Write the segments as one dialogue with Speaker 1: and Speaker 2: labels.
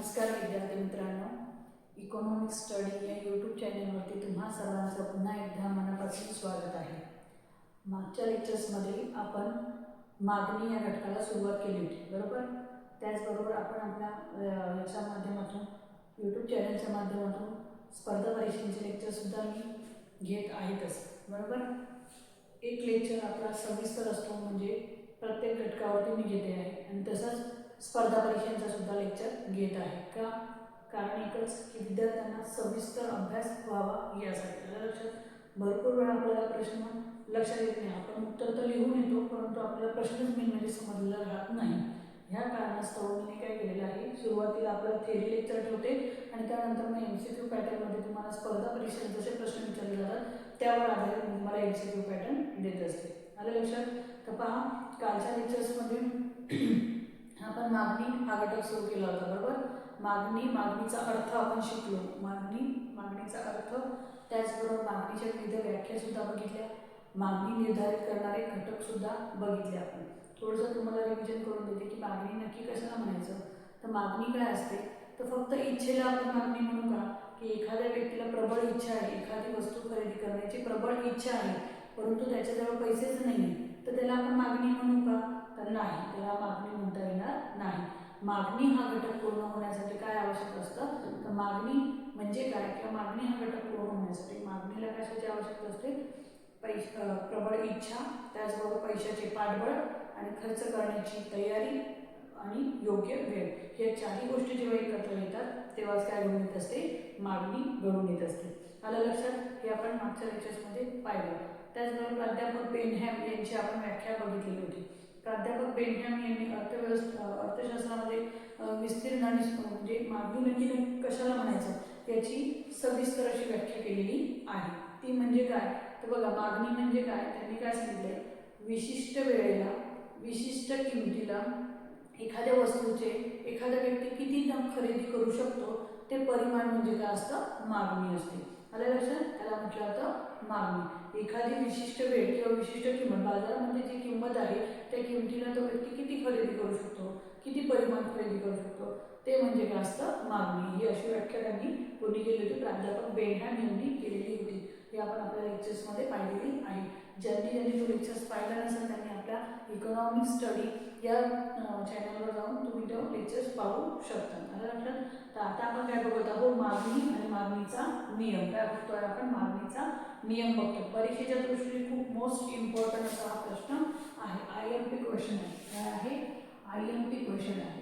Speaker 1: नमस्कार विद्यार्थी मित्रांनो. इकॉनॉमिक स्टडी या यूट्यूब चॅनलवरती तुम्हा सर्वांचं पुन्हा एकदा मनापासून स्वागत आहे. मागच्या लेक्चर्समध्ये आपण मागणी या घटकाला सुरुवात केली होती बरोबर? त्याचबरोबर आपण आपल्या याच्या माध्यमातून यूट्यूब चॅनलच्या माध्यमातून स्पर्धा परीक्षांचे लेक्चरसुद्धा मी घेत आहेतच बरोबर? एक लेक्चर आपला सविस्तर असतो म्हणजे प्रत्येक घटकावरती मी घेते आहे. आणि तसंच स्पर्धा परीक्षांचा सुद्धा लेक्चर घेत आहे. का? कारण एकच की विद्यार्थ्यांना सविस्तर अभ्यास व्हावा यासाठी. आलं लक्षात भरपूर वेळा आपल्याला प्रश्न लक्षात येत नाही. आपण उत्तर तर लिहून येतो परंतु आपल्याला प्रश्नच मेन म्हणजे समजलेला राहत नाही. ह्या कारणास्तव मी काय केलेलं आहे सुरुवातीला आपलं थेरी लेक्चर ठेवते आणि त्यानंतर मग एम सी क्यू पॅटर्नमध्ये तुम्हाला स्पर्धा परीक्षेत जसे प्रश्न विचारले जातात त्यावर आधारित मी तुम्हाला एम सी क्यू पॅटर्न देत असते. आलं लक्षात? तर पहा कालच्या लेक्चर्समध्ये आपण मागणी हा घटक सुरू केला होता बरोबर? मागणी मागणीचा अर्थ आपण शिकलो. मागणी मागणीचा अर्थ त्याचबरोबर मागणीच्या विविध व्याख्यासुद्धा बघितल्या. मागणी निर्धारित करणारे घटकसुद्धा बघितले आपण. थोडंसं तुम्हाला रिव्हिजन करून देते की मागणी नक्की कशाला म्हणायचं? तर मागणी काय असते? तर फक्त इच्छेला आपण मागणी म्हणू का? की एखाद्या व्यक्तीला प्रबळ इच्छा आहे एखादी वस्तू खरेदी करण्याची प्रबळ इच्छा आहे परंतु त्याच्याजवळ पैसेच नाही तर त्याला आपण मागणी म्हणू का? तर नाही त्याला मागणी म्हणता येणार नाही. मागणी हा घटक पूर्ण होण्यासाठी काय आवश्यक असतं? तर मागणी म्हणजे काय? किंवा मागणी हा घटक पूर्ण होण्यासाठी मागणीला कशाची आवश्यकता असते? पैश प्रबळ इच्छा त्याचबरोबर पैशाचे पाठबळ आणि खर्च करण्याची तयारी आणि योग्य वेळ. हे चारही गोष्टी जेव्हा एकत्र येतात तेव्हाच काय घडून येत असते? मागणी घडून येत असते. आलं लक्षात? हे आपण मागच्या लेक्चर्समध्ये पाहिलं. त्याचबरोबर अध्यापक बेनहॅम यांची आपण व्याख्या बघितलेली होती. प्राध्यापक बेनियाम यांनी अर्थव्यवस्था अर्थशास्त्रामध्ये विस्तीर्णाने विस्तीर्ण आणि म्हणजे मागणी नक्की कशाला म्हणायचं? याची सविस्तर अशी व्याख्या केलेली आहे. ती म्हणजे काय? तर बघा मागणी म्हणजे काय? त्यांनी काय सांगितलंय? विशिष्ट वेळेला विशिष्ट किमतीला एखाद्या वस्तूचे एखादा व्यक्ती किती दम खरेदी करू शकतो ते परिमाण म्हणजे काय असतं? मागणी असते. आलं लक्षात? त्याला म्हटलं होतं मागणी. एखादी विशिष्ट वेळ किंवा विशिष्ट किंमत बाजारामध्ये जी किंमत आहे त्या किमतीला तो व्यक्ती किती खरेदी करू शकतो? किती परिमाण खरेदी करू शकतो? ते म्हणजे काय असतं? मागणी. ही अशी व्याख्या त्यांनी कोणी केली होती? प्राध्यापक बेनहॅम यांनी केलेली होती. हे आपण आपल्या लेक्चर्समध्ये पाहिलेली आहे. ज्यांनी ज्यांनी तो लेक्चर्स पाहिला नसेल त्यांनी आपल्या इकॉनॉमिक स्टडी या चॅनलवर जाऊन तुम्ही तो लेक्चर्स पाहू शकता. आलं लक्षात तर आता आपण काय बघत आहोत? मागणी आणि मागणीचा नियम. काय बघतोय आपण? मागणीचा नियम बघतो. परीक्षेच्या दृष्टीने खूप मोस्ट इम्पॉर्टंट असा हा प्रश्न आहे. आय एम पी क्वेश्चन आहे. काय आहे? आय एम पी क्वेश्चन आहे.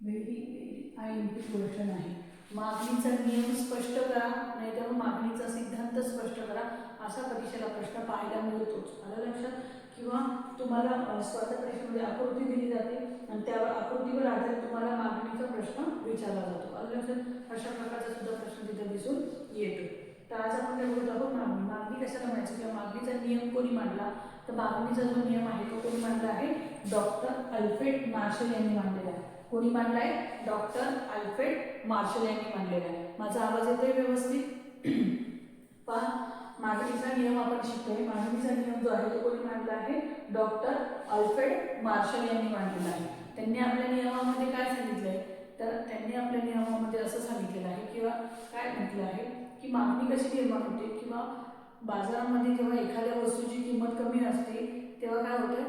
Speaker 1: Very very I M P question आहे. मागणीचा नियम स्पष्ट करा नाहीतर मागणीचा सिद्धांत स्पष्ट करा असा परीक्षेला प्रश्न पाहायला मिळतोच. आलं लक्षात? किंवा तुम्हाला स्वतः परीक्षेमध्ये आकृती दिली जाते आणि त्यावर आकृतीवर आधारित तुम्हाला मागणीचा प्रश्न विचारला जातो. आलं लक्षात? अशा प्रकारचा सुद्धा प्रश्न दिसून येतो तर आज आपण काय बोलत आहोत मागणी. मागणी कशाला म्हणायची? किंवा मागणीचा नियम कोणी मांडला? तर मागणीचा जो नियम आहे तो कोणी मांडला आहे? डॉक्टर अल्फ्रेड मार्शल यांनी मांडलेला आहे. कोणी मांडला आहे? डॉक्टर अल्फ्रेड मार्शल यांनी मांडलेला आहे. माझा आवाज येतोय व्यवस्थित? पहा मागणीचा नियम आपण शिकतोय. मागणीचा नियम जो आहे तो कोणी मांडला आहे? डॉक्टर अल्फ्रेड मार्शल यांनी मांडलेला आहे. त्यांनी आपल्या नियमामध्ये काय सांगितलंय? तर त्यांनी आपल्या नियमामध्ये असं सांगितलेलं आहे किंवा काय म्हटलं आहे की मागणी कशी निर्माण होते किंवा बाजारामध्ये जेव्हा एखाद्या वस्तूची किंमत कमी असते तेव्हा काय होतं?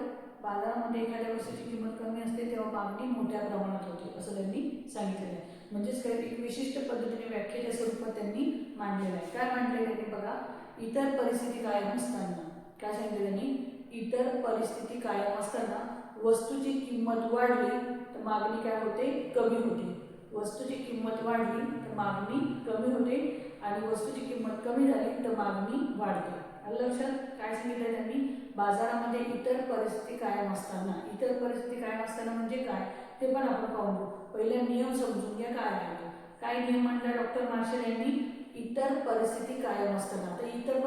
Speaker 1: बाजारामध्ये एखाद्या वस्तूची किंमत कमी असते तेव्हा मागणी मोठ्या प्रमाणात होते असं त्यांनी सांगितलेलं आहे. म्हणजेच काय एक विशिष्ट पद्धतीने व्याख्येच्या स्वरूपात त्यांनी मांडलेलं आहे. काय मांडलेलं आहे बघा. इतर परिस्थिती कायम असताना. काय सांगितलं त्यांनी? इतर परिस्थिती कायम असताना वस्तूची किंमत वाढली तर मागणी काय होते? कमी होते. वस्तूची किंमत वाढली तर मागणी कमी होते आणि वस्तूची किंमत कमी झाली तर मागणी वाढते. लक्षात काय सांगितलं त्यांनी? बाजारामध्ये इतर परिस्थिती कायम असताना. इतर परिस्थिती कायम असताना म्हणजे काय? ते पण आपण पाहू पहिले पहिला नियम समजून घ्या काय आहे काय नियम म्हटलं डॉक्टर मार्शल यांनी? इतर परिस्थिती कायम असताना. तर इतर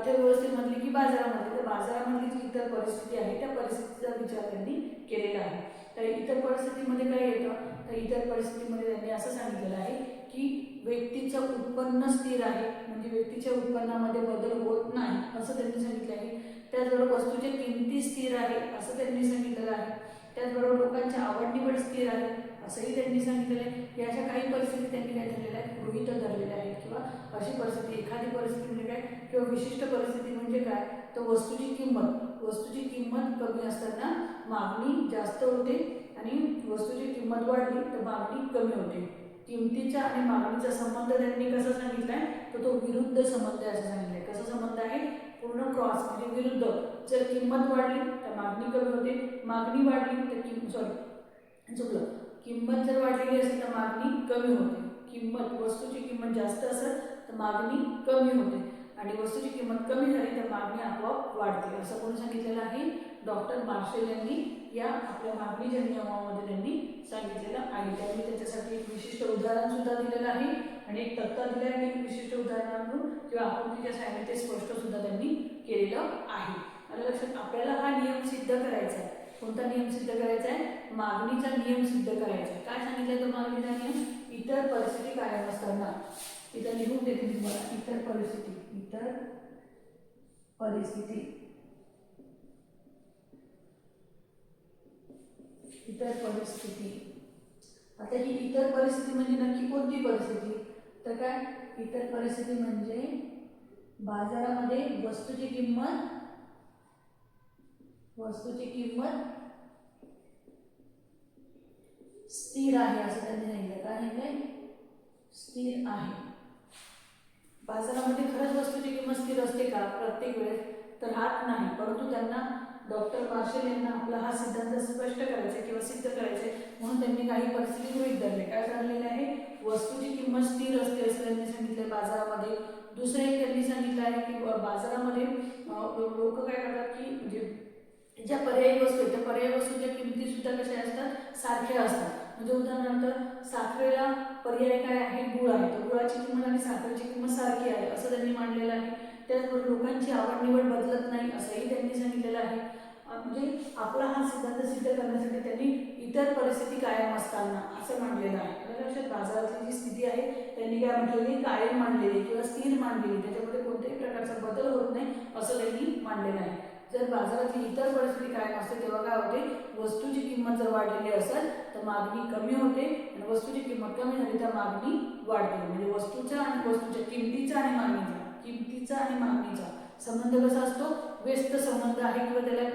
Speaker 1: अर्थव्यवस्थेमधली की बाजारामध्ये तर बाजारामधली जी इतर परिस्थिती आहे त्या परिस्थितीचा विचार त्यांनी केलेला आहे. तर इतर परिस्थितीमध्ये काय येतं? तर इतर परिस्थितीमध्ये त्यांनी असं सांगितलेलं आहे की व्यक्तीचं उत्पन्न स्थिर आहे म्हणजे व्यक्तीच्या उत्पन्नामध्ये बदल होत नाही असं त्यांनी सांगितलं आहे. त्याचबरोबर वस्तूच्या किमती स्थिर आहे असं त्यांनी सांगितलेलं आहे. त्याचबरोबर लोकांची आवड निवड स्थिर आहे असंही त्यांनी सांगितलेलं आहे की अशा काही परिस्थिती त्यांनी काय धरलेल्या आहेत? गृहित धरलेल्या आहेत किंवा अशी परिस्थिती एखादी परिस्थिती म्हणजे काय? किंवा विशिष्ट परिस्थिती म्हणजे काय? तर वस्तूची किंमत वस्तूची किंमत कमी असताना मागणी जास्त होते आणि वस्तूची किंमत वाढली तर मागणी कमी होते. किमतीचा आणि मागणीचा संबंध त्यांनी कसा सांगितलाय तर तो विरुद्ध संबंध आहे असं सांगितलंय कसा संबंध आहे? पूर्ण क्रॉस म्हणजे विरुद्ध. जर किंमत वाढली तर मागणी कमी होते. मागणी वाढली तर किंमत सॉरी चुकलं. किंमत जर वाढलेली असेल तर मागणी कमी होते. किंमत वस्तूची किंमत जास्त असेल तर मागणी कमी होते. आणि वस्तूची किंमत कमी झाली तर मागणी आपोआप वाढते. असं कोणी सांगितलेलं आहे? डॉक्टर मार्शल यांनी या आपल्या मागणीच्या नियमामध्ये त्यांनी सांगितलेलं आहे. त्यांनी त्याच्यासाठी एक विशिष्ट उदाहरण सुद्धा दिलेलं आहे आणि एक तत्त्व दिला आहे एक विशिष्ट उदाहरणातून किंवा आकृतीच्या सहाय्याने ते स्पष्ट सुद्धा त्यांनी केलेलं आहे. आणि लक्षात आपल्याला हा नियम सिद्ध करायचा आहे. कोणता नियम सिद्ध करायचा आहे? मागणीचा नियम सिद्ध करायचा आहे. काय सांगितलं तो मागणीचा नियम? इतर परिस्थिती कायम असताना. इथं लिहून देते तुम्हाला. इतर परिस्थिती. इतर परिस्थिती. इतर परिस्थिती. आता ही इतर परिस्थिती म्हणजे नक्की कोणती परिस्थिती? तर काय? इतर परिस्थिती म्हणजे बाजारामध्ये वस्तूची किंमत वस्तूची किंमत स्थिर आहे असं त्यांनी सांगितलं. काय सांगितलंय? स्थिर आहे. बाजारामध्ये खरंच वस्तूची किंमत स्थिर असते का? प्रत्येक वेळेस तर हात नाही. परंतु त्यांना डॉक्टर मार्शल यांना आपला हा सिद्धांत स्पष्ट करायचा आहे किंवा सिद्ध करायचे आहे. म्हणून त्यांनी काही परिस्थिती गृहित धरले. काय ठरलेले आहे? वस्तूची किंमत स्थिर असते असं त्यांनी सांगितलं बाजारामध्ये दुसरं एक त्यांनी सांगितलं आहे की बाजारामध्ये लोक काय करतात की म्हणजे ज्या पर्यायी वस्तू आहेत त्या पर्यायी वस्तूच्या किमती सुद्धा कशा असतात? सारख्या असतात. म्हणजे उदाहरणार्थ साखरेला पर्याय काय आहे? गुळ आहे. तर गुळाची किंमत आणि साखरेची किंमत सारखी आहे असं त्यांनी मांडलेलं आहे. त्याचबरोबर लोकांची आवड निवड बदलत नाही असंही त्यांनी सांगितलेलं आहे. म्हणजे आपला हा सिद्धांत सिद्ध करण्यासाठी त्यांनी इतर परिस्थिती कायम असताना असं मांडलेलं आहे. लक्षात बाजारातली जी स्थिती आहे त्यांनी काय म्हटलेली कायम मांडलेली किंवा स्थिर मांडलेली त्याच्यामध्ये कोणत्याही प्रकारचा बदल होत नाही असं त्यांनी मांडलेलं आहे. जर बाजारातली इतर परिस्थिती कायम असते तेव्हा काय होते? वस्तूची किंमत जर वाढलेली असेल तर मागणी कमी होते आणि वस्तूची किंमत कमी झाली तर मागणी वाढते. म्हणजे वस्तूच्या आणि वस्तूच्या किमतीचा आणि मागणीचा किमतीचा आणि मागणीचा संबंध कसा असतो? व्यस्त संबंध आहे किंवा त्याला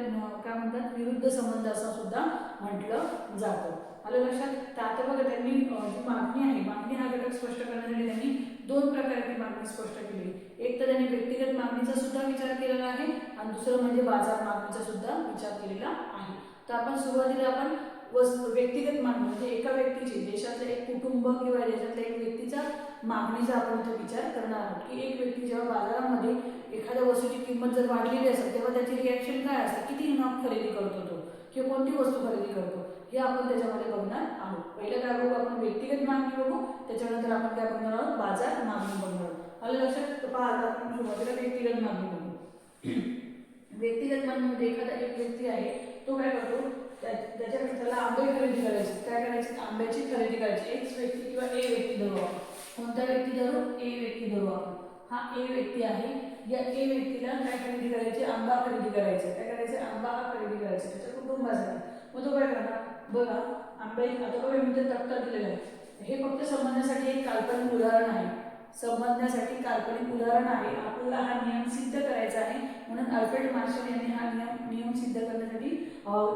Speaker 1: काय म्हणतात? विरुद्ध संबंध असा सुद्धा म्हटलं जातं. आलं लक्षात? तर आता बघा त्यांनी जी मागणी आहे मागणी हा घटक स्पष्ट करण्यासाठी त्यांनी दोन प्रकारची मागणी स्पष्ट केली. एक तर त्यांनी व्यक्तिगत मागणीचा सुद्धा विचार केलेला आहे. आणि दुसरं म्हणजे बाजार मागणीचा सुद्धा विचार केलेला आहे. तर आपण सुरुवातीला आपण वस्तू व्यक्तिगत मागणी म्हणजे एका व्यक्तीची देशातलं एक कुटुंब किंवा देशातल्या एक व्यक्तीचा मागणीचा आपण इथे विचार करणार आहोत. की एक व्यक्ती जेव्हा बाजारामध्ये एखाद्या वस्तूची किंमत जर वाढलेली असेल तेव्हा त्याची रिॲक्शन काय असते? किती नग खरेदी करतो तो? किंवा कोणती वस्तू खरेदी करतो? हे आपण त्याच्यामध्ये बघणार आहोत. पहिलं काय बघू? आपण व्यक्तिगत मागणी बघू. त्याच्यानंतर आपण काय बघणार आहोत? बाजार मागणी बघणार आहोत. आलं लक्षात? पाहता सुरुवातीला व्यक्तिगत मागणी बघू. व्यक्तिगत म्हणजे एखादा एक व्यक्ती आहे तो काय करतो? त्या- त्याच्याकडे त्याला आंबे खरेदी करायचे. काय करायचे? आंब्याची खरेदी करायची. एक व्यक्ती किंवा ए व्यक्ती धरू आपण. कोणता व्यक्ती धरू? ए व्यक्ती धरू आपण. हा ए व्यक्ती आहे. या ए व्यक्तीला काय खरेदी करायची? आंबा खरेदी करायचा. काय करायचं? आंबा हा खरेदी करायचा. त्याच्या कुटुंबासाठी. मग तो काय करणार? बघा आंबे आता बघा मी इथे तक्ता दिलेला आहे. हे फक्त समजण्यासाठी एक काल्पनिक उदाहरण आहे. संबंधासाठी काल्पनिक उदाहरण आहे. आपल्याला हा नियम सिद्ध करायचा आहे. म्हणून अल्फ्रेड मार्शल यांनी हा नियम नियम सिद्ध करण्यासाठी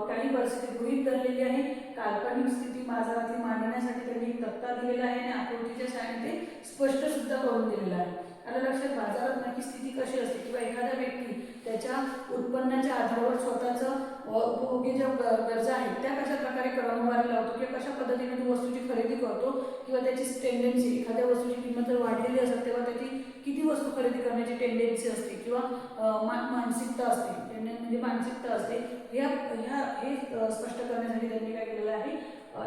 Speaker 1: काही परिस्थिती गृहित धरलेली आहे. काल्पनिक स्थिती बाजारातील मांडण्यासाठी त्यांनी एक तक्ता दिलेला आहे आणि आकृतीच्या सहाय्याने ते स्पष्ट सुद्धा करून दिलेलं आहे. आता लक्षात बाजारात नक्की स्थिती कशी असते? किंवा एखादा व्यक्ती त्याच्या उत्पन्नाच्या आधारावर स्वतःचं उपभोगी ज्या गरजा आहेत त्या कशा प्रकारे क्रमवारी लावतो किंवा कशा पद्धतीने तू वस्तूची खरेदी करतो किंवा त्याची टेंडन्सी एखाद्या वस्तूची किंमत जर वाढलेली असेल तेव्हा त्याची किती वस्तू खरेदी करण्याची टेंडन्सी असते किंवा मानसिकता असते म्हणजे मानसिकता असते ह्या ह्या हे स्पष्ट करण्यासाठी त्यांनी काय केलेलं आहे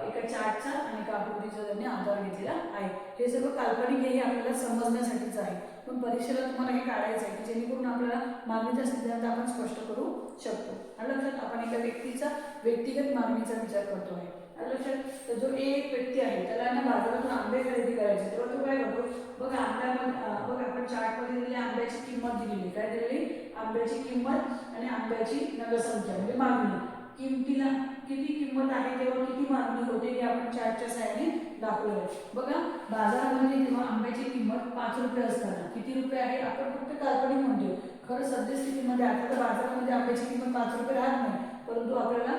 Speaker 1: एका चार्टचा आणि एका आकृतीचा त्यांनी आधार घेतलेला आहे. हे सर्व काल्पनिक हे आपल्याला समजण्यासाठीच आहे. पण परीक्षेला तुम्हाला हे काढायचं आहे की जेणेकरून आपल्याला मागणीचा सिद्धांत आपण स्पष्ट करू शकतो. आणि लक्षात आपण एका व्यक्तीचा व्यक्तिगत मागणीचा विचार करतो आहे आणि लक्षात तर जो एक व्यक्ती आहे त्याला ना बाजारातून आंबे खरेदी करायचे. तेव्हा तो काय करतो? बघा आंब्यामध्ये बघ बघा आपण चार्टमध्ये दिलेली आंब्याची किंमत दिलेली काय दिलेली? आंब्याची किंमत आणि आंब्याची नगरसंख्या म्हणजे मागणी. किमतीला किती किंमत आहे तेव्हा किती मागणी होते हे आपण चार्टच्या साहाय्याने दाखवलं आहे. बघा बाजारामध्ये जेव्हा आंब्याची किंमत पाच रुपये असताना किती रुपये आहे आपण फक्त काल्पनिक म्हणतो खरं सद्यस्थितीमध्ये आता तर बाजारामध्ये आंब्याची किंमत पाच रुपये राहत नाही परंतु आपल्याला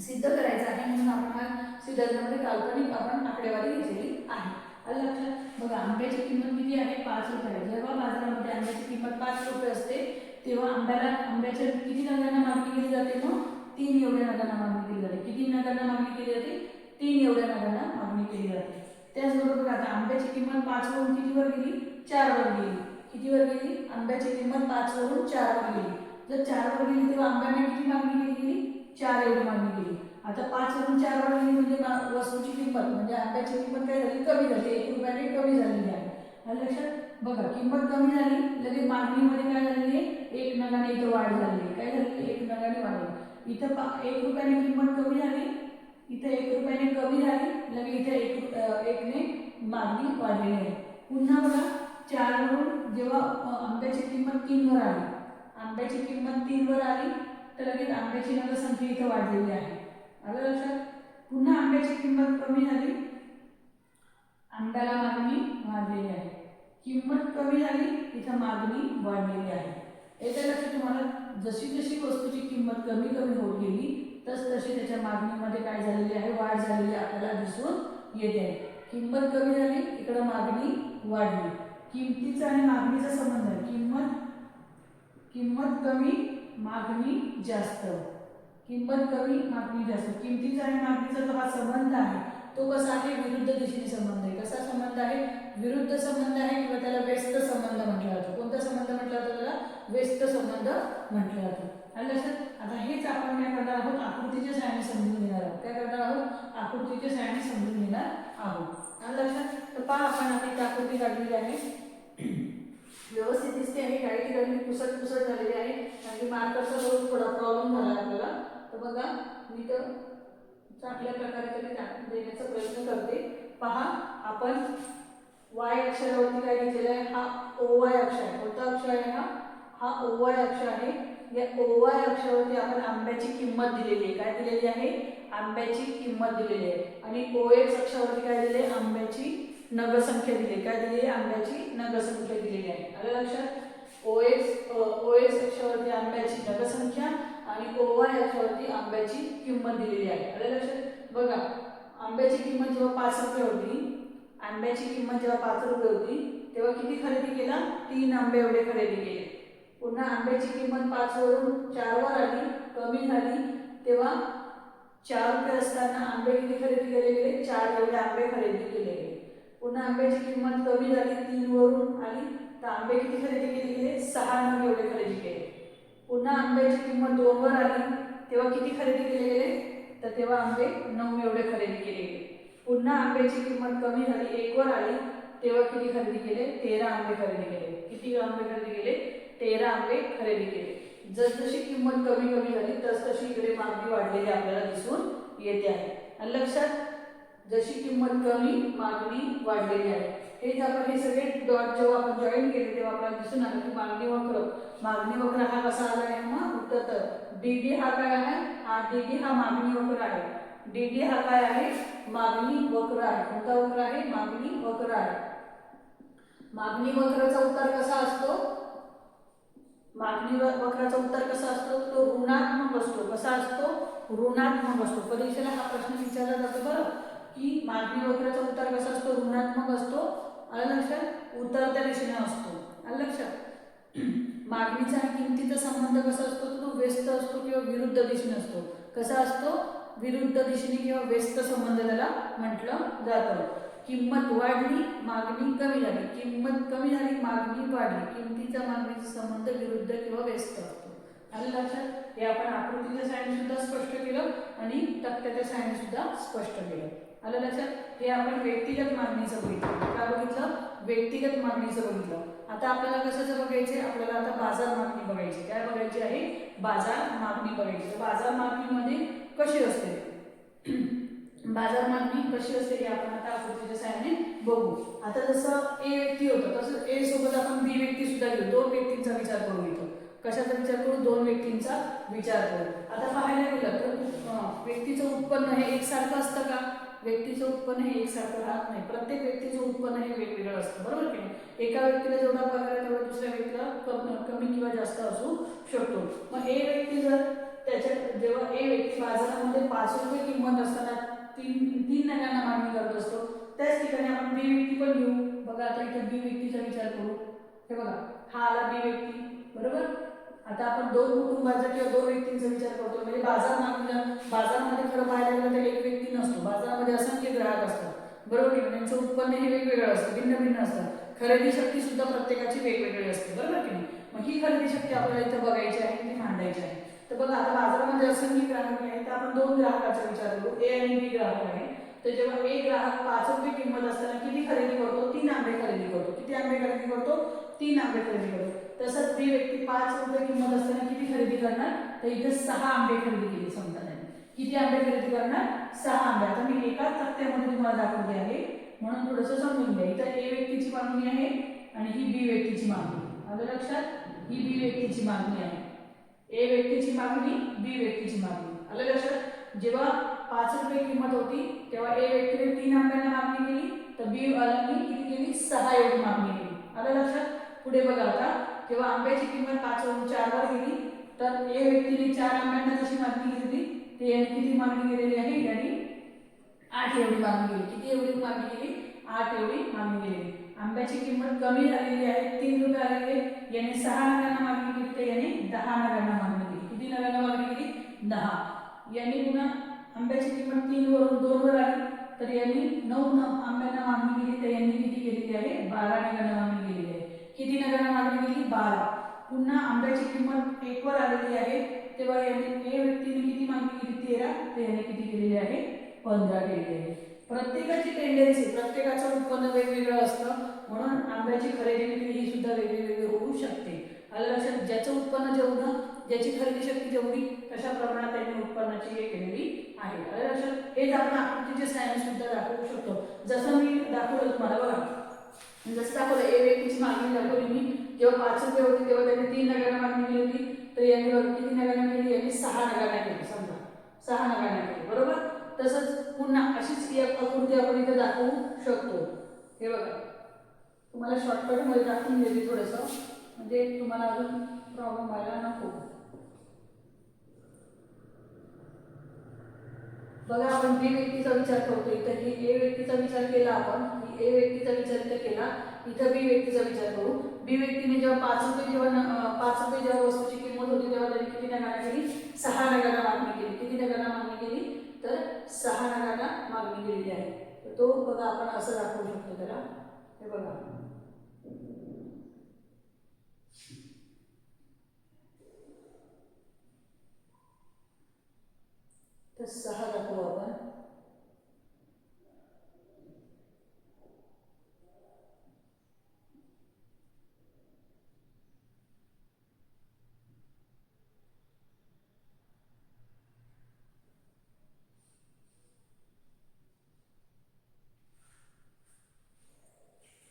Speaker 1: सिद्ध करायचं आहे म्हणून आपण हा सिद्धांतामध्ये काल्पनिक आपण आकडेवारी घेतलेली आहे. आलं लक्षात? बघा आंब्याची किंमत किती आहे? पाच रुपये आहे. जेव्हा बाजारामध्ये आंब्याची किंमत पाच रुपये असते तेव्हा आंब्याला आंब्याच्या किती नगांना मागणी केली जाते मग? तीन एवढ्या नगांना मागणी केली जाते. किती नगांना मागणी केली जाते? तीन एवढ्या नगांना मागणी केली जाते. त्याचबरोबर आता आंब्याची किंमत पाच वरून कितीवर गेली? चार वर गेली. कितीवर गेली? आंब्याची किंमत पाच वरून चार वर गेली. जर चार वर गेली तेव्हा आंब्याने किती मागणी केली गेली? चार एवढी मागणी केली. आता पाच वरून चार वर गेली म्हणजे वस्तूची किंमत म्हणजे आंब्याची किंमत काय झाली? कमी झाली. एक रुपयाने कमी झालेली आहे. लक्षात बघा किंमत कमी झाली लगेच मागणीमध्ये काय झालेली आहे? एक नगाने इथं वाढ झाली काय झाली एक नगाने वाढली इथं पा एक रुपयाने किंमत कमी झाली इथं एक रुपयाने कमी झाली लगे इथे एक एकने मागणी वाढलेली आहे. पुन्हा बघा चारवरून जेव्हा आंब्याची किंमत तीनवर आली. आंब्याची किंमत तीनवर आली तर लगेच आंब्याची नगरसंख्या इथं वाढलेली आहे. आलं लक्षात? पुन्हा आंब्याची किंमत कमी झाली आंब्याला मागणी वाढलेली आहे. किंमत कमी झाली इथं मागणी वाढलेली आहे. याच्या लक्षात तुम्हाला जशी जशी वस्तूची किंमत कमी कमी होत गेली तस तशी त्याच्या मागणीमध्ये काय झालेली आहे? वाढ झालेली आपल्याला दिसून येते. आहे किंमत कमी झाली इकडं मागणी वाढली. किमतीचा आणि मागणीचा संबंध. आहे किंमत किंमत कमी मागणी जास्त. किंमत कमी मागणी जास्त. किमतीचा आणि मागणीचा जो हा संबंध आहे तो कसा आहे? विरुद्ध दिशेने संबंध आहे. कसा संबंध आहे? विरुद्ध संबंध आहे किंवा त्याला व्यस्त संबंध म्हटलं जातं. कोणता संबंध म्हटलं जातं? त्याला व्यस्त संबंध म्हटला जातं. लक्षात आता हेच आपण काय करणार आहोत? आकृतीच्या सहाय्याने समजून घेणार आहोत. काय करणार आहोत? आकृतीच्या सहाय्याने समजून घेणार आहोत. लक्षात तर पहा आपण आता एक आकृती काढलेली आहे. व्यवस्थित दिसते आणि काही ठिकाणी पुसट पुसट झालेली आहे. कारण की मार्करचा थोडा प्रॉब्लेम झाला आपल्याला. तर बघा मी तर चांगल्या प्रकारे तरी टाकून देण्याचा प्रयत्न करते. पहा आपण वाय अक्षरावरती काय घेतलेलं आहे? हा ओ वाय अक्षर आहे. कोणता अक्षर आहे हा? हा ओ वाय अक्षर आहे. या ओवा या अक्षरावरती आपण आंब्याची किंमत दिलेली आहे. काय दिलेली आहे? आंब्याची किंमत दिलेली आहे. आणि ओ एक्स अक्षरावरती काय दिले आंब्याची नगरसंख्या दिली काय दिली आहे? आंब्याची नगरसंख्या दिलेली आहे. आलं लक्षात? ओ एक्स ओ एक्स अक्षरावरती आंब्याची नगरसंख्या आणि ओवा याच्यावरती अक्षरावरती आंब्याची किंमत दिलेली आहे. आलं लक्षात? बघा आंब्याची किंमत जेव्हा पाच रुपये होती आंब्याची किंमत जेव्हा पाच रुपये होती तेव्हा किती खरेदी केला? तीन आंबे एवढे खरेदी केले. पुन्हा आंब्याची किंमत पाच वरून चारवर आली कमी झाली. तेव्हा चार रुपये असताना आंबे किती खरेदी केले गेले? चार एवढे आंबे खरेदी केले गेले. पुन्हा आंब्याची किंमत कमी झाली तीन वरून आली. तर आंबे किती खरेदी केले गेले? सहा नग एवढे खरेदी केले. पुन्हा आंब्याची किंमत दोनवर आली. तेव्हा किती खरेदी केले गेले? तर तेव्हा आंबे नऊ एवढे खरेदी केले गेले. पुन्हा आंब्याची किंमत कमी झाली एकवर आली. तेव्हा किती खरेदी केले? तेरा आंबे खरेदी केले. किती आंबे खरेदी केले? तेरा आंबे खरेदी केले. जसजशी किंमत कमी कमी झाली तसतशी इकडे मागणी वाढलेली आपल्याला दिसून येते आहे. आणि लक्षात जशी किंमत कमी मागणी वाढलेली आहे. हेच आपण हे सगळे डॉट जेव्हा आपण जॉईन केले तेव्हा आपल्याला दिसून आलं की मागणी वक्र. मागणी वक्र हा कसा आला आहे? मग उत्तर तर. डी डी हा काय आहे? हा डी डी हा मागणी वक्र आहे. डी डी हा काय आहे? मागणी वक्र आहे. कोणता वक्र आहे? मागणी वक्र आहे. मागणी वक्राचा उत्तर कसा असतो? मागणी व- वक्राचा उत्तर कसा असतो? तो ऋणात्मक असतो. कसा असतो? ऋणात्मक असतो. परीक्षेला हा प्रश्न विचारला जातो बरं. की मागणी वक्राचा उत्तर कसा असतो? ऋणात्मक असतो. आलं लक्षात? उतरत्या दिशेने असतो. आलं लक्षात? मागणीचा आणि किमतीचा संबंध कसा असतो? तो व्यस्त असतो किंवा विरुद्ध दिशेने असतो. कसा असतो? विरुद्ध दिशेने किंवा व्यस्त संबंध त्याला म्हटलं जातं. किंमत वाढली मागणी कमी झाली. किंमत कमी झाली मागणी वाढली. किमतीचा मागणीचा संबंध विरुद्ध किंवा व्यस्त असतो. आणि लक्षात हे आपण आकृतीच्या सायन्स सुद्धा स्पष्ट केलं आणि तक्त्याच्या सायन्स सुद्धा स्पष्ट केलं. आलं लक्षात? हे आपण व्यक्तिगत मागणीचं बघितलं. काय बघितलं? व्यक्तिगत मागणीचं बघितलं. आता आपल्याला कशाचं बघायचे? आपल्याला आता बाजार मागणी बघायची. काय बघायची आहे? बाजार मागणी बघायची. बाजार मागणीमध्ये कशी असते? बाजार मागणी कशी असते आपण आता आकृतीच्या साहाय्याने बघू. आता जसं ए व्यक्ती होतं तसं ए सोबत आपण बी व्यक्ती सुद्धा घेऊ. दोन व्यक्तींचा विचार करू इथं कशाचा विचार करू? दोन व्यक्तींचा विचार करू. आता पाहायला गेलं तर व्यक्तीचं उत्पन्न हे एकसारखं असतं का? व्यक्तीचं उत्पन्न हे एकसारखं राहत नाही. प्रत्येक व्यक्तीचं उत्पन्न हे वेगवेगळं असतं. बरोबर की नाही? एका व्यक्तीला जेवढा पगार आहे तेवढा दुसऱ्या व्यक्तीला कमी कमी किंवा जास्त असू शकतो. मग ए व्यक्ती जर त्याच्या जेव्हा ए व्यक्ती बाजारामध्ये पाच रुपये किंमत असताना तीन तीन नव्यांना मागणी करत असतो. त्याच ठिकाणी आपण बी व्यक्ती पण घेऊ. बघा आता इथे बी व्यक्तीचा विचार करू. हे बघा हा आला बी व्यक्ती बरोबर? आता आपण दोन कुटुंबाचा किंवा दोन व्यक्तींचा विचार करतो. म्हणजे बाजार मागणीला बाजारामध्ये खरं पाहायला गेलं तर एक व्यक्ती नसतो. बाजारामध्ये असंख्य ग्राहक असतात. बरोबर की नाही? त्यांचं उत्पन्न हे वेगवेगळं असतं भिन्न भिन्न असतात. खरेदी शक्ती सुद्धा प्रत्येकाची वेगवेगळी असते. बरोबर की नाही? मग ही खरेदी शक्ती आपल्याला इथं बघायची आहे ती मांडायची आहे. तर बघा आता बाजारामध्ये असंख्य ग्राहक आहे तर आपण दोन ग्राहकाचा विचार करू ए आणि बी ग्राहक आहे. तर जेव्हा ए ग्राहक पाच रुपये किंमत असताना किती खरेदी करतो? तीन आंबे खरेदी करतो. किती आंबे खरेदी करतो? तीन आंबे खरेदी करतो. तसंच बी व्यक्ती पाच रुपये किंमत असताना किती खरेदी करणार? तर इथे सहा आंबे खरेदी केली समजा त्याने. किती आंबे खरेदी करणार? सहा आंबे. आता मी एकाच तक्त्यामध्ये तुम्हाला दाखवले आहे. म्हणून थोडंसं समजून घ्या. इथं ए व्यक्तीची मागणी आहे आणि ही बी व्यक्तीची मागणी आलं लक्षात? ही बी व्यक्तीची मागणी आहे. ए व्यक्तीची मागणी बी व्यक्तीची मागणी. आलं लक्षात? जेव्हा पाच रुपये किंमत होती तेव्हा ए व्यक्तीने तीन आंब्यांना मागणी केली तर बी वाल्यांनी किती केली? सहा एवढी मागणी केली. आलं लक्षात? पुढे बघा आता. तेव्हा आंब्याची किंमत पाच वरून चारवर गेली तर ए व्यक्तीने चार आंब्यांना जशी मागणी केली होती ते याने किती मागणी केलेली आहे? याने आठ एवढी मागणी केली. किती एवढी मागणी केली? आठ एवढी मागणी केली आंब्याची किंमत कमी झालेली आहे तीन रुपये आलेले याने सहा नगांना मागणी केली तर याने दहा नगांना मागणी केली. किती नगांना मागणी केली? दहा. यांनी पुन्हा आंब्याची किंमत तीन वरून दोन वर आली. तर यांनी नऊ न आंब्यांना मागणी केली तर यांनी किती केलेली आहे? बारा नगांना मागणी केलेली आहे. किती नगांना मागणी केली? बारा. पुन्हा आंब्याची किंमत एक वर आलेली आहे. तेव्हा यांनी ए व्यक्तीने किती मागणी केली? तेरा. तर यांनी किती केलेली आहे? पंधरा केलेली आहे. प्रत्येकाची टेंडन्सी प्रत्येकाचं उत्पन्न वेगवेगळं असतं. म्हणून आंब्याची खरेदी विक्री ही सुद्धा वेगवेगळी होऊ शकते. आलं लक्षात? ज्याचं उत्पन्न जेवढं ज्याची खरेदी शक्ती जेवढी तशा प्रमाणात त्यांनी उत्पन्नाची हे केलेली आहे. आलं लक्षात? हेच आपण आकृतीचे सायन्स सुद्धा दाखवू शकतो. जसं मी दाखवलं तुम्हाला बघा. जसं दाखवलं ए व्यक्तीची मागणी दाखवली मी. जेव्हा पाच रुपये होती तेव्हा त्यांनी तीन नगांना मागणी केली होती. तर यांनी किती नगांना केली यांनी सहा नगांना केली समजा. सहा नगांना केली बरोबर? तसंच ती आकृती आपण इथे दाखवू शकतो. हे बघा. तुम्हाला शॉर्टकटमध्ये दाखवून देते थोडंसं. म्हणजे तुम्हाला अजून प्रॉब्लेम व्हायला नको. बघा आपण बी व्यक्तीचा विचार करतो इथं ही ए व्यक्तीचा विचार केला आपण. ही ए व्यक्तीचा विचार इथं केला. इथं बी व्यक्तीचा विचार करू. बी व्यक्तीने जेव्हा पाच रुपये जेव्हा पाच रुपये जेव्हा वस्तूची किंमत होती तेव्हा त्यांनी किती नगाना केली सहा नगाना मागणी केली. किती नगाना मागणी केली? तर सहा नगांना मागणी केलेली आहे. तर तो बघा आपण असं दाखवू शकतो त्याला. हे बघा. तर सहा दाखवू आपण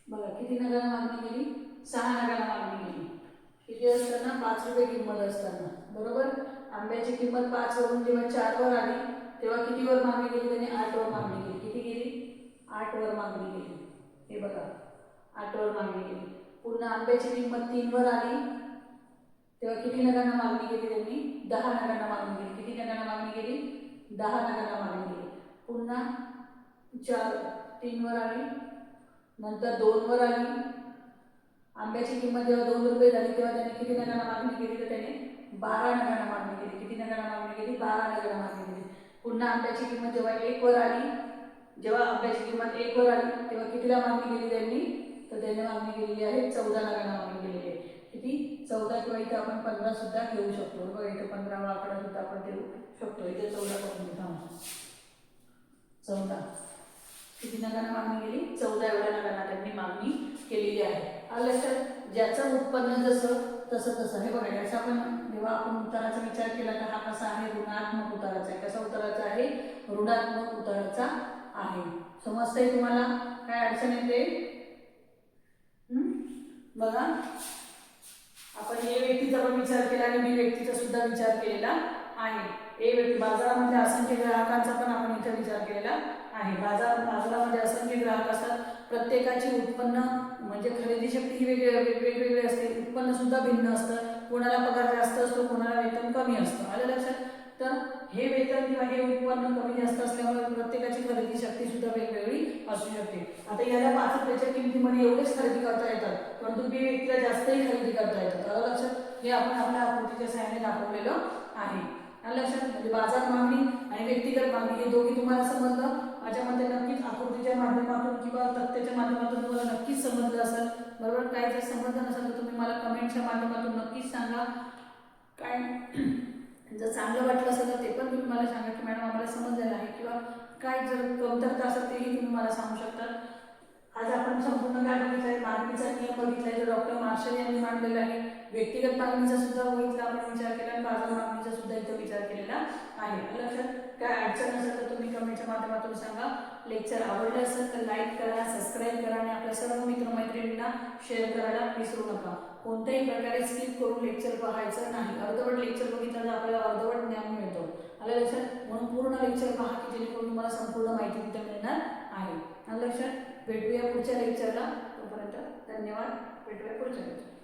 Speaker 1: बघा किती नगाला मागणी केली सहा नगाला मागणी केली. किती असताना? पाच रुपये किंमत असताना. बरोबर? आंब्याची किंमत पाच वरून जेव्हा चार वर आली तेव्हा किती वर मागणी केली त्याने? आठ वर मागणी केली. किती केली? आठ वर मागणी केली. हे बघा. आठ वर मागणी केली. पुन्हा आंब्याची किंमत तीन वर आली तेव्हा किती नगांना मागणी केली त्यांनी? दहा नगांना मागणी केली. किती नगांना मागणी केली? दहा नगांना मागणी केली. पुन्हा चार तीन वर आली नंतर दोन वर आली. आंब्याची किंमत जेव्हा दोन रुपये झाली तेव्हा त्यांनी किती नगांना मागणी केली? तर त्याने बारा नगांना मागणी केली. किती नगांना मागणी केली? बारा नगांना मागणी केली. पुन्हा आंब्याची किंमत जेव्हा एक वर आली जेव्हा आंब्याची किंमत एक वर आली तेव्हा कितीला मागणी केली त्यांनी? तर त्यांनी मागणी केलेली आहे चौदा नगांना मागणी केलेली आहे. किती? चौदा किंवा इथं आपण पंधरा सुद्धा घेऊ शकतो. बघा इथे पंधरावा आकडा सुद्धा आपण देऊ शकतो. इथे चौदा करून घेऊ चौदा. किती नगांना मागणी केली चौदा एवढ्या नगांना त्यांनी मागणी केलेली आहे. आलं लक्षात? ज्याचं उत्पन्न जसं तसं तसं. हे बघा याचा आपण जेव्हा आपण उताराचा विचार केला तर हा कसा आहे? ऋणात्मक उताराचा आहे. कसा उताराचा आहे? ऋणात्मक उताराचा आहे. समजतंय तुम्हाला? काय अडचण येते? बघा. आपण ए व्यक्तीचा पण विचार केला आणि बी व्यक्तीचा सुद्धा विचार केलेला आहे. ए व्यक्ती बाजारामध्ये असंख्य ग्राहकांचा पण आपण इथे विचार केलेला आहे. बाजार बाजारामध्ये असंख्य म्हणजे ग्राहक असतात प्रत्येकाची उत्पन्न म्हणजे खरेदी शक्ती ही वेगळी वेगवेगळी असते. उत्पन्न सुद्धा भिन्न असतं. कोणाला पगार जास्त असतो कोणाला वेतन कमी असतं. आलं लक्षात? तर हे वेतन किंवा हे उत्पन्न कमी जास्त असल्यामुळे प्रत्येकाची खरेदी शक्ती सुद्धा वेगवेगळी असू शकते. आता याला पाच रुपयाच्या किमतीमध्ये एवढेच खरेदी करता येतात. परंतु बी व्यक्तीला जास्तही खरेदी करता येतात. आलं लक्षात? हे आपण आपल्या आकृतीच्या सहाय्याने दाखवलेलं आहे. आलं लक्षात? म्हणजे बाजार मागणी आणि व्यक्तिगत मागणी हे दोघी तुम्हाला समजलं. माझ्या मते नक्कीच आकृतीच्या माध्यमातून किंवा तथ्याच्या माध्यमातून तुम्हाला नक्कीच समजलं असेल. बरोबर? काय जर समजलं नसेल तर तुम्ही मला कमेंटच्या माध्यमातून नक्कीच सांगा. काय जर चांगलं वाटलं असेल तर ते पण तुम्ही मला सांगा की मॅडम आम्हाला समजलेलं आहे किंवा काय जर कमतरता असेल तेही तुम्ही मला सांगू शकता. आज आपण संपूर्ण काय बघितलं आहे मागणीचा नियम बघितला आहे. जो डॉक्टर मार्शल यांनी मांडलेला आहे. व्यक्तिगत मागणीचा सुद्धा बघितला आपण विचार केला आणि बाजार मागणीचा सुद्धा इथं विचार केलेला आहे. लक्षात काय अडचण असेल तर तुम्ही कमेंटच्या माध्यमातून सांगा. लेक्चर आवडलं असेल तर लाईक करा सबस्क्राईब करा आणि आपल्या सर्व मित्रमैत्रिणींना शेअर करायला विसरू नका. कोणत्याही प्रकारे स्किप करून लेक्चर पाहायचं नाही. अर्धवट लेक्चर बघितलं तर आपल्याला अर्धवट ज्ञान मिळतो. आलं लक्षात? म्हणून पूर्ण लेक्चर पहा की जेणेकरून तुम्हाला संपूर्ण माहिती तिथे मिळणार आहे. आलं लक्षात? भेटूया पुढच्या लेक्चरला. तोपर्यंत धन्यवाद. भेटूया पुढच्या लेक्चर